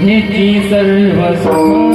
निची सर्व सुख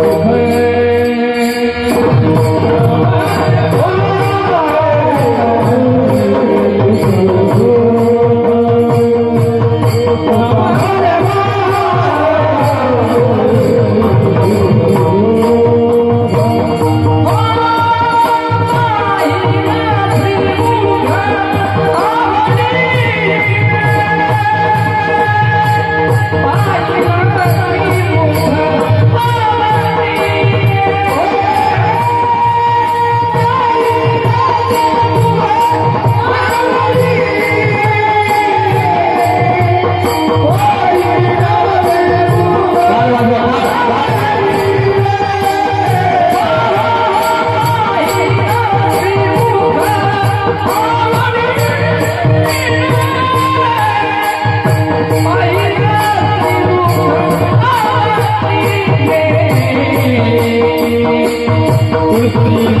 Thank you.